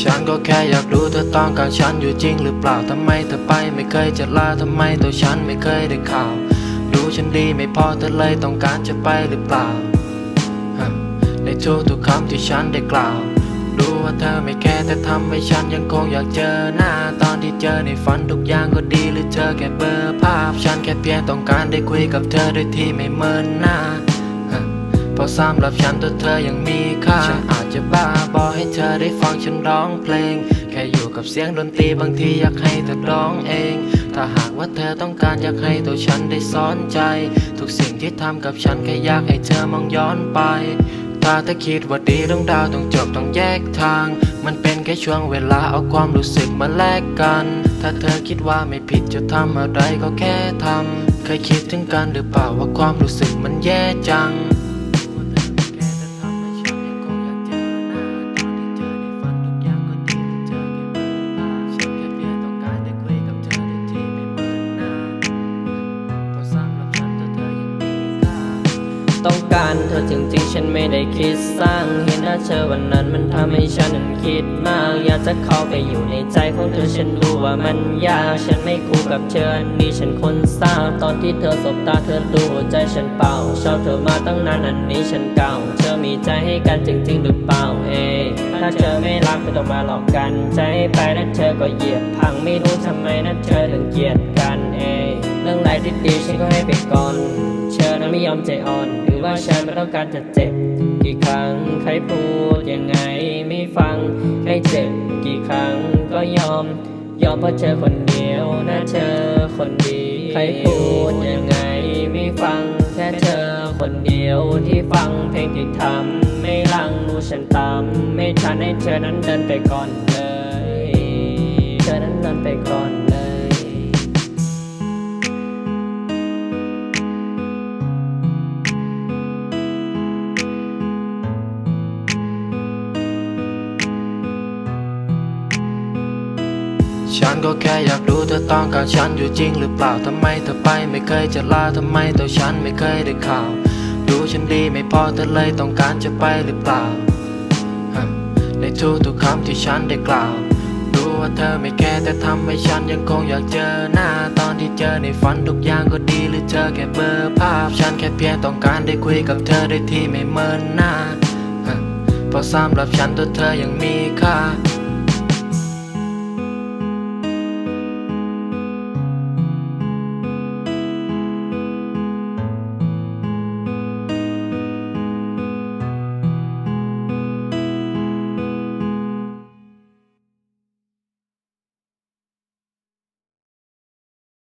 ฉันก็แค่อยากรู้เธอต้องการฉันอยู่จริงหรือเปล่าทำไมเธอไปไม่เคยจะลาทำไมตัวฉันไม่เคยได้ข่าว รู้ฉันดีไม่พอเธอเลยต้องการจะไปหรือเปล่า ในทุกทุกๆคำที่ฉันได้กล่าว รู้ว่าเธอไม่แค่แต่ทำให้ฉันยังคงอยากเจอหน้า ตอนที่เจอในฝันทุกอย่างก็ดีหรือเจอแค่เบอร์ภาพ ฉันแค่เพียงต้องการได้คุยกับเธอโดยที่ไม่เมินหน้า ราะสำหรับฉันตัวเธอยังมีค่า ฉันอาจจะบ้าบอให้เธอได้ฟังฉันร้องเพลง แค่อยู่กับเสียงดนตรีบางทีอยากให้เธอร้องเอง ถ้าหากว่าเธอต้องการอยากให้ตัวฉันได้สอนใจ ทุกสิ่งที่ทำกับฉันแค่อยากให้เธอมองย้อนไปถ้าเธอคิดว่าดีต้องดาวต้องจบต้องแยกทาง มันเป็นแค่ช่วงเวลาเอาความรู้สึกมาแลกกัน ถ้าเธอคิดว่าไม่ผิดจะทำอะไรก็แค่ทำเคยคิดถึงกันหรือเปล่าว่าความรู้สึกมันแย่จัง ต้องการเธอจริงๆ ฉันไม่ได้คิดสร้างเห็นหน้าเธอวันนั้นมันทำให้ฉันนั้นคิดมาก อยากจะเข้าไปอยู่ในใจของเธอฉันรู้ว่ามันยาก ฉันไม่คู่กับเธอนนี้ฉันคนเศร้าตอนที่เธอสบตาเธอดูใจฉันเป่า ชอบเธอมาตั้งนานอันนี้ฉันเก่า เธอมีใจให้กันจริง ๆ หรือเปล่าเอถ้าเธอไม่รักไม่ต้องมาหลอกกัน ใจไปนั้นเธอก็เหยียบพังไม่รู้ทำไมนั้นเธอถึงเกลียดกันเอเรื่องไรที่ดีฉันก็ให้ไปก่อน ไม่ยอมใจอ่อน หรือว่าฉันไม่ต้องการจะเจ็บ กี่ครั้งใครพูดยังไงไม่ฟังใครเจ็บ กี่ครั้งก็ยอม ยอมเพราะเธอคนเดียวนะเธอคนดี ใครพูดยังไงไม่ฟังแค่เธอคนเดียวที่ฟังเพลงที่ทำไม่ลังรู้ฉันตามไม่ทันให้เธอนั้นเดินไปก่อนเลย เธอนั้นเดินไปก่อนเลย ฉันก็แค่อยากรู้เธอต้องการฉันอยู่จริงหรือเปล่าทำไมเธอไปไม่เคยจะลาทำไมตัวฉันไม่เคยได้ข่าวรู้ฉันดีไม่พอเธอเลยต้องการจะไปหรือเปล่า ในทุกทุกๆคำที่ฉันได้กล่าวรู้ว่าเธอไม่แค่แต่ทำให้ฉันยังคงอยากเจอหน้า ตอนที่เจอในฝันทุกอย่างก็ดีหรือเจอแค่เบอร์ภาพ ฉันแค่เพียงต้องการได้คุยกับเธอโดยที่ไม่เมินหน้าเพราะสำหรับฉันตัวเธอยังมีค่า